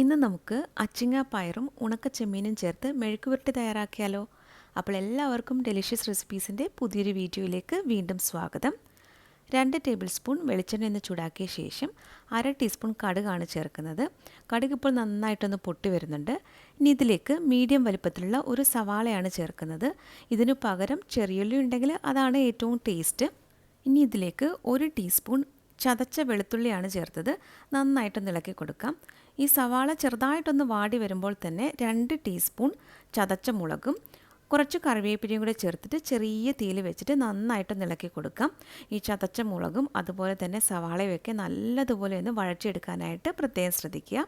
ഇന്ന് നമുക്ക് അച്ചിങ്ങ പയറും ഉണക്ക ചെമ്മീനും ചേർത്ത് മെഴുക്കുപുരട്ടി തയ്യാറാക്കിയാലോ. അപ്പോൾ എല്ലാവർക്കും ഡെലിഷ്യസ് റെസിപ്പീസിന്റെ പുതിയൊരു വീഡിയോയിലേക്ക് വീണ്ടും സ്വാഗതം. രണ്ട് ടേബിൾ സ്പൂൺ വെളിച്ചെണ്ണ എന്ന് ചൂടാക്കിയ ശേഷം അര ടീസ്പൂൺ കടുകാണ് ചേർക്കുന്നത്. കടുക് ഇപ്പോൾ നന്നായിട്ടൊന്ന് പൊട്ടി വരുന്നുണ്ട്. ഇനി ഇതിലേക്ക് മീഡിയം വലുപ്പത്തിലുള്ള ഒരു സവാളയാണ് ചേർക്കുന്നത്. ഇതിനു പകരം ചെറിയുള്ളി ഉണ്ടെങ്കിൽ അതാണ് ഏറ്റവും ടേസ്റ്റ് ഇനി ഇതിലേക്ക് ഒരു ടീസ്പൂൺ ചതച്ച വെളുത്തുള്ളിയാണ് ചേർത്തത്. നന്നായിട്ടൊന്ന് ഇളക്കി കൊടുക്കാം. ഈ സവാള ചെറുതായിട്ടൊന്ന് വാടി വരുമ്പോൾ തന്നെ രണ്ട് ടീസ്പൂൺ ചതച്ച മുളകും കുറച്ച് കറിവേപ്പിലയും കൂടെ ചേർത്തിട്ട് ചെറിയ തീയിൽ വെച്ചിട്ട് നന്നായിട്ടൊന്ന് ഇളക്കി കൊടുക്കാം. ഈ ചതച്ച മുളകും അതുപോലെ തന്നെ സവാളയൊക്കെ നല്ലതുപോലെ ഒന്ന് വഴച്ചെടുക്കാനായിട്ട് പ്രത്യേകം ശ്രദ്ധിക്കുക.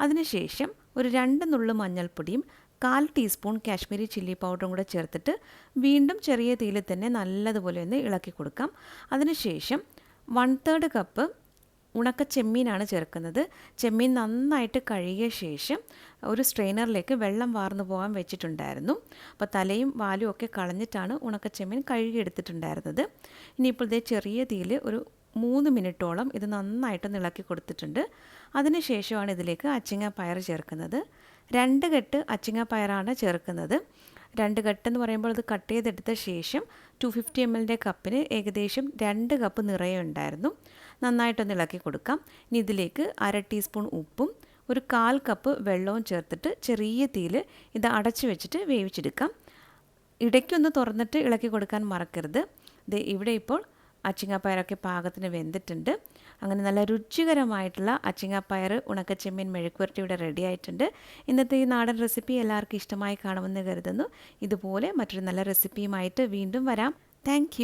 അതിനുശേഷം ഒരു രണ്ട് നുള്ളു മഞ്ഞൾപ്പൊടിയും കാൽ ടീസ്പൂൺ കാശ്മീരി ചില്ലി പൗഡറും കൂടെ ചേർത്തിട്ട് വീണ്ടും ചെറിയ തീയിൽ തന്നെ നല്ലതുപോലെ ഒന്ന് ഇളക്കി കൊടുക്കാം. അതിനുശേഷം വൺ തേർഡ് കപ്പ് ഉണക്ക ചെമ്മീനാണ് ചേർക്കുന്നത്. ചെമ്മീൻ നന്നായിട്ട് കഴുകിയ ശേഷം ഒരു സ്ട്രെയിനറിലേക്ക് വെള്ളം വാർന്നു പോകാൻ വെച്ചിട്ടുണ്ടായിരുന്നു. അപ്പോൾ തലയും വാലും ഒക്കെ കളഞ്ഞിട്ടാണ് ഉണക്ക ചെമ്മീൻ കഴുകിയെടുത്തിട്ടുണ്ടായിരുന്നത്. ഇനിയിപ്പോൾ ഇതേ ചെറിയ തീയിൽ ഒരു മൂന്ന് മിനിറ്റോളം ഇത് നന്നായിട്ട് ഇളക്കി കൊടുത്തിട്ടുണ്ട്. അതിനുശേഷമാണ് ഇതിലേക്ക് അച്ചിങ്ങ പയർ ചേർക്കുന്നത്. രണ്ട് കെട്ട് അച്ചിങ്ങ പയറാണ് ചേർക്കുന്നത്. രണ്ട് കട്ട് എന്ന് പറയുമ്പോൾ അത് കട്ട് ചെയ്തെടുത്ത ശേഷം ടു ഫിഫ്റ്റി എം എല്ലിന്റെ കപ്പിന് ഏകദേശം രണ്ട് കപ്പ് നിറയെ ഉണ്ടായിരുന്നു. നന്നായിട്ടൊന്ന് ഇളക്കി കൊടുക്കാം. ഇനി ഇതിലേക്ക് അര ടീസ്പൂൺ ഉപ്പും ഒരു കാൽ കപ്പ് വെള്ളവും ചേർത്തിട്ട് ചെറിയ തീയിൽ ഇത് അടച്ചു വെച്ചിട്ട് വേവിച്ചെടുക്കാം. ഇടയ്ക്കൊന്ന് തുറന്നിട്ട് ഇളക്കി കൊടുക്കാൻ മറക്കരുത്. ഇത് ഇവിടെ ഇപ്പോൾ അച്ചിങ്ങാപ്പയറൊക്കെ പാകത്തിന് വെന്തിട്ടുണ്ട്. അങ്ങനെ നല്ല രുചികരമായിട്ടുള്ള അച്ചിങ്ങാപ്പയർ ഉണക്കച്ചെമ്മീൻ മെഴുക്കുവരട്ടി ഇവിടെ റെഡി ആയിട്ടുണ്ട്. ഇന്നത്തെ ഈ നാടൻ റെസിപ്പി എല്ലാവർക്കും ഇഷ്ടമായി കാണുമെന്ന് കരുതുന്നു. ഇതുപോലെ മറ്റൊരു നല്ല റെസിപ്പിയുമായിട്ട് വീണ്ടും വരാം. താങ്ക്